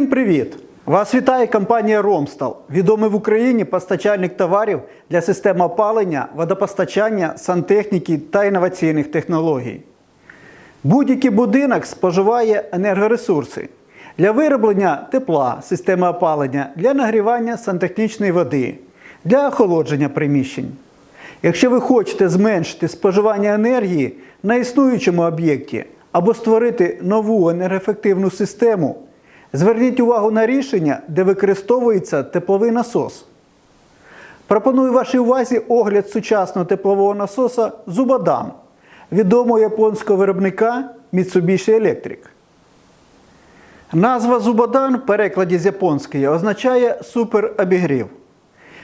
Всім привіт! Вас вітає компанія Ромстал, відомий в Україні постачальник товарів для систем опалення, водопостачання, сантехніки та інноваційних технологій. Будь-який будинок споживає енергоресурси для вироблення тепла, системи опалення, для нагрівання сантехнічної води, для охолодження приміщень. Якщо ви хочете зменшити споживання енергії на існуючому об'єкті або створити нову енергоефективну систему, зверніть увагу на рішення, де використовується тепловий насос. Пропоную вашій увазі огляд сучасного теплового насоса Зубадан, відомого японського виробника Mitsubishi Electric. Назва Зубадан в перекладі з японської означає суперобігрів.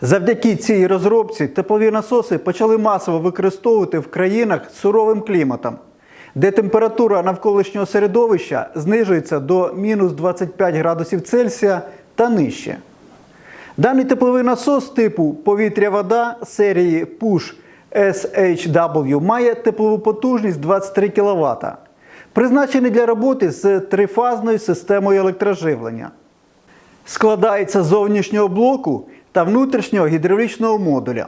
Завдяки цій розробці теплові насоси почали масово використовувати в країнах з суровим кліматом, де температура навколишнього середовища знижується до мінус 25 градусів Цельсія та нижче. Даний тепловий насос типу повітря-вода серії Push SHW має теплову потужність 23 кВт, призначений для роботи з трифазною системою електроживлення. Складається з зовнішнього блоку та внутрішнього гідравлічного модуля.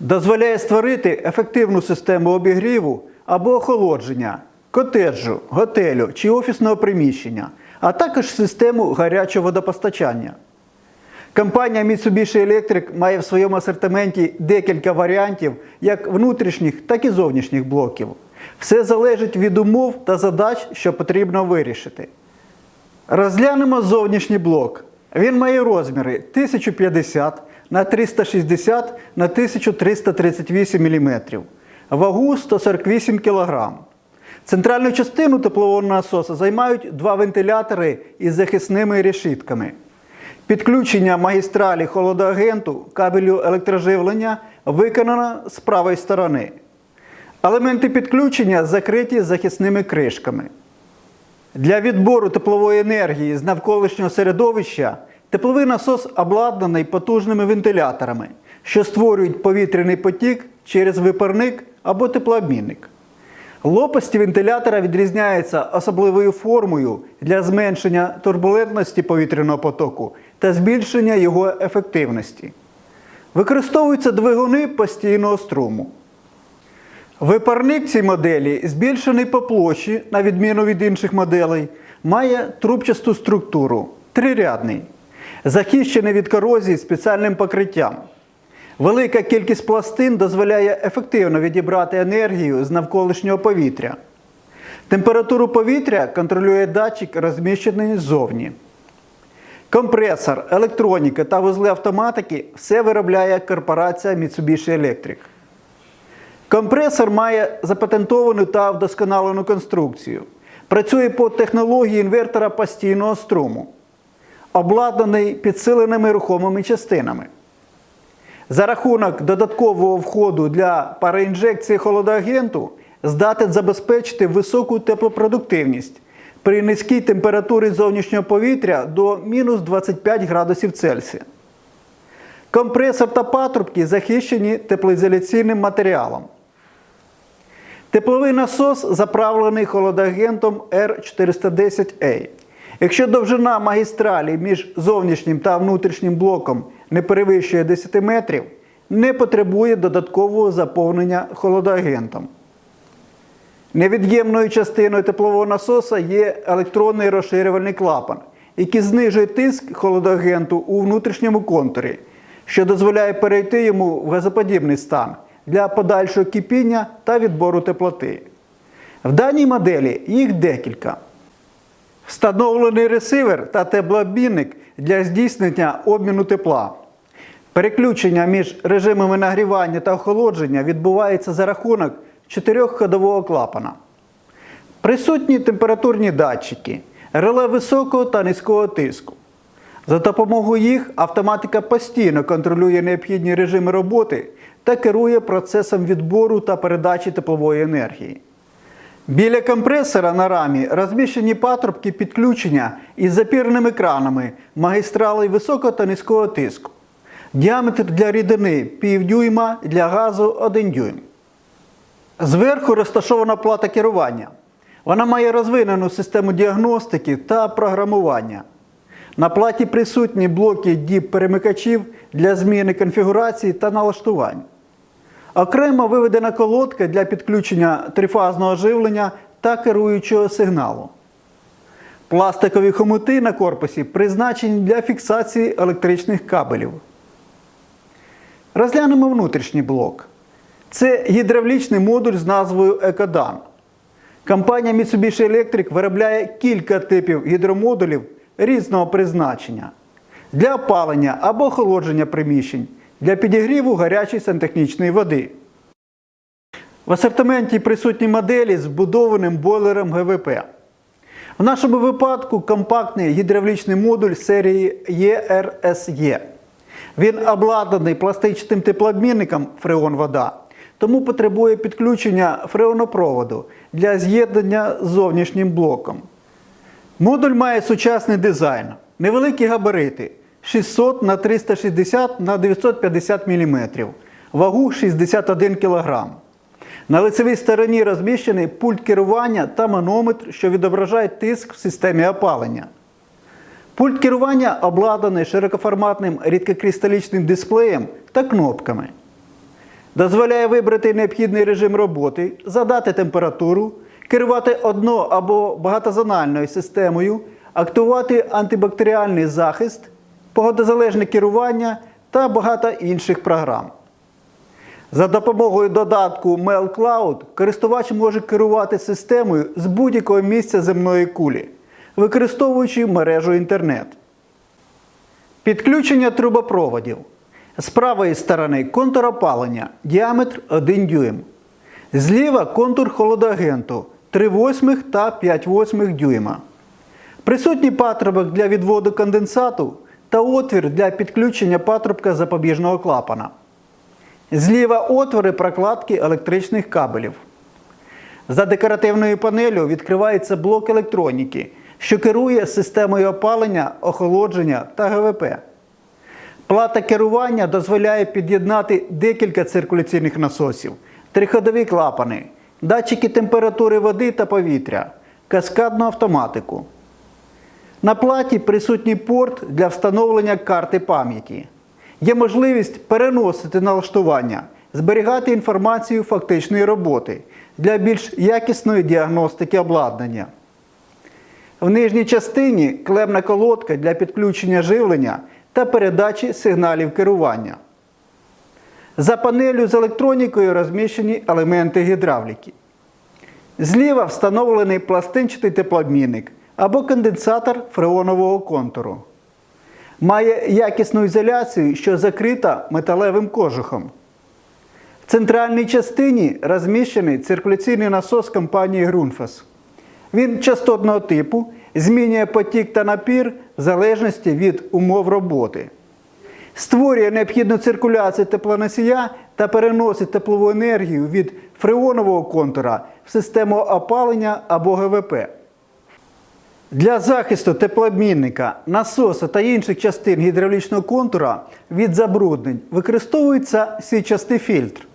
Дозволяє створити ефективну систему обігріву або охолодження котеджу, готелю чи офісного приміщення, а також систему гарячого водопостачання. Компанія Mitsubishi Electric має в своєму асортименті декілька варіантів як внутрішніх, так і зовнішніх блоків. Все залежить від умов та задач, що потрібно вирішити. Розглянемо зовнішній блок. Він має розміри 1050 на 360 на 1338 мм, вагу 148 кг. Центральну частину теплового насоса займають два вентилятори із захисними решітками. Підключення магістралі холодоагенту кабелю електроживлення виконано з правої сторони. Елементи підключення закриті захисними кришками. Для відбору теплової енергії з навколишнього середовища тепловий насос обладнаний потужними вентиляторами, що створюють повітряний потік через випарник або теплообмінник. Лопасті вентилятора відрізняються особливою формою для зменшення турбулентності повітряного потоку та збільшення його ефективності. Використовуються двигуни постійного струму. Випарник цій моделі збільшений по площі, на відміну від інших моделей, має трубчасту структуру, трирядний, захищений від корозії спеціальним покриттям. Велика кількість пластин дозволяє ефективно відібрати енергію з навколишнього повітря. Температуру повітря контролює датчик, розміщений ззовні. Компресор, електроніка та вузли автоматики все виробляє корпорація Mitsubishi Electric. Компресор має запатентовану та вдосконалену конструкцію. Працює по технології інвертора постійного струму, обладнаний підсиленими рухомими частинами. За рахунок додаткового входу для пароінжекції холодоагенту здатен забезпечити високу теплопродуктивність при низькій температурі зовнішнього повітря до мінус 25 градусів Цельсія. Компресор та патрубки захищені теплоізоляційним матеріалом. Тепловий насос заправлений холодоагентом R410A. Якщо довжина магістралі між зовнішнім та внутрішнім блоком не перевищує 10 метрів, не потребує додаткового заповнення холодоагентом. Невід'ємною частиною теплового насоса є електронний розширювальний клапан, який знижує тиск холодоагенту у внутрішньому контурі, що дозволяє перейти йому в газоподібний стан для подальшого кипіння та відбору теплоти. В даній моделі їх декілька. Встановлений ресивер та теплообмінник для здійснення обміну тепла. Переключення між режимами нагрівання та охолодження відбувається за рахунок чотирьохходового клапана. Присутні температурні датчики, реле високого та низького тиску. За допомогою їх автоматика постійно контролює необхідні режими роботи та керує процесом відбору та передачі теплової енергії. Біля компресора на рамі розміщені патрубки підключення із запірними кранами магістралей високого та низького тиску. Діаметр для рідини пів дюйма, для газу 1 дюйм. Зверху розташована плата керування. Вона має розвинену систему діагностики та програмування. На платі присутні блоки діп перемикачів для зміни конфігурації та налаштувань. Окремо виведена колодка для підключення трифазного живлення та керуючого сигналу. Пластикові хомути на корпусі призначені для фіксації електричних кабелів. Розглянемо внутрішній блок. Це гідравлічний модуль з назвою Екодан. Компанія Mitsubishi Electric виробляє кілька типів гідромодулів різного призначення для опалення або охолодження приміщень, для підігріву гарячої сантехнічної води. В асортименті присутні моделі з вбудованим бойлером ГВП. В нашому випадку компактний гідравлічний модуль серії ERSE. Він обладнаний пластичним теплообмінником фреон вода, тому потребує підключення фреонопроводу для з'єднання з зовнішнім блоком. Модуль має сучасний дизайн, невеликі габарити 600 на 360 на 950 мм, вагу 61 кг. На лицевій стороні розміщений пульт керування та манометр, що відображає тиск в системі опалення. Пульт керування обладнаний широкоформатним рідкокристалічним дисплеєм та кнопками. Дозволяє вибрати необхідний режим роботи, задати температуру, керувати одно- або багатозональною системою, актувати антибактеріальний захист, погодозалежне керування та багато інших програм. За допомогою додатку Mail Cloud користувач може керувати системою з будь-якого місця земної кулі, використовуючи мережу інтернет. Підключення трубопроводів. З правої сторони контур опалення, діаметр 1 дюйм. Зліва контур холодоагенту 3 восьмих та 5 восьмих дюйма. Присутній патрубок для відводу конденсату та отвір для підключення патрубка запобіжного клапана. Зліва отвори прокладки електричних кабелів. За декоративною панелью відкривається блок електроніки, що керує системою опалення, охолодження та ГВП. Плата керування дозволяє під'єднати декілька циркуляційних насосів, триходові клапани, датчики температури води та повітря, каскадну автоматику. На платі присутній порт для встановлення карти пам'яті. Є можливість переносити налаштування, зберігати інформацію фактичної роботи для більш якісної діагностики обладнання. В нижній частині клемна колодка для підключення живлення та передачі сигналів керування. За панелю з електронікою розміщені елементи гідравліки. Зліва встановлений пластинчатий теплообмінник або конденсатор фреонового контуру. Має якісну ізоляцію, що закрита металевим кожухом. В центральній частині розміщений циркуляційний насос компанії Grundfos. Він частотного типу змінює потік та напір в залежності від умов роботи. Створює необхідну циркуляцію теплоносія та переносить теплову енергію від фреонового контура в систему опалення або ГВП. Для захисту теплообмінника, насоса та інших частин гідравлічного контура від забруднень використовується січастий фільтр.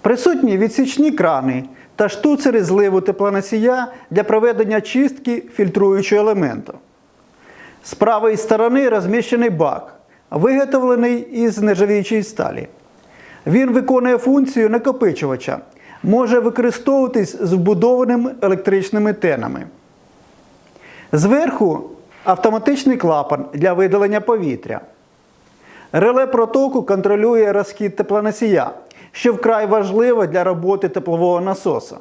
Присутні відсічні крани та штуцери зливу теплоносія для проведення чистки фільтруючого елементу. З правої сторони розміщений бак, виготовлений із нержавіючої сталі. Він виконує функцію накопичувача, може використовуватись з вбудованими електричними тенами. Зверху автоматичний клапан для видалення повітря. Реле протоку контролює розхід теплоносія, що вкрай важливо для роботи теплового насоса.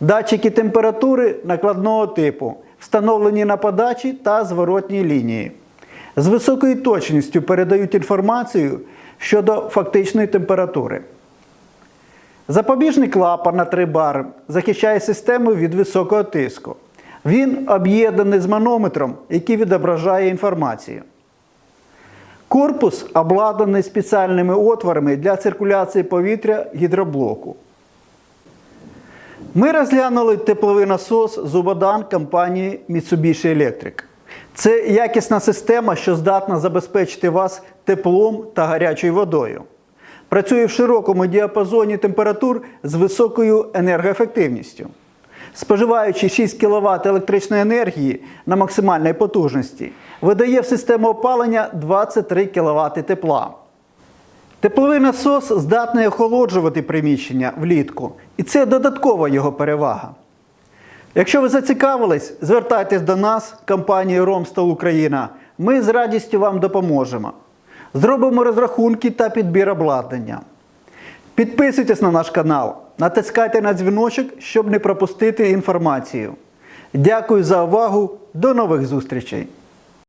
Датчики температури накладного типу встановлені на подачі та зворотній лінії. З високою точністю передають інформацію щодо фактичної температури. Запобіжний клапан на 3 бар захищає систему від високого тиску. Він об'єднаний з манометром, який відображає інформацію. Корпус обладнаний спеціальними отворами для циркуляції повітря гідроблоку. Ми розглянули тепловий насос Зубодан компанії Mitsubishi Electric. Це якісна система, що здатна забезпечити вас теплом та гарячою водою. Працює в широкому діапазоні температур з високою енергоефективністю. Споживаючи 6 кВт електричної енергії на максимальній потужності, видає в систему опалення 23 кВт тепла. Тепловий насос здатний охолоджувати приміщення влітку, і це додаткова його перевага. Якщо ви зацікавились, звертайтесь до нас, компанії Ромстал Україна. Ми з радістю вам допоможемо. Зробимо розрахунки та підбір обладнання. Підписуйтесь на наш канал, натискайте на дзвіночок, щоб не пропустити інформацію. Дякую за увагу. До нових зустрічей!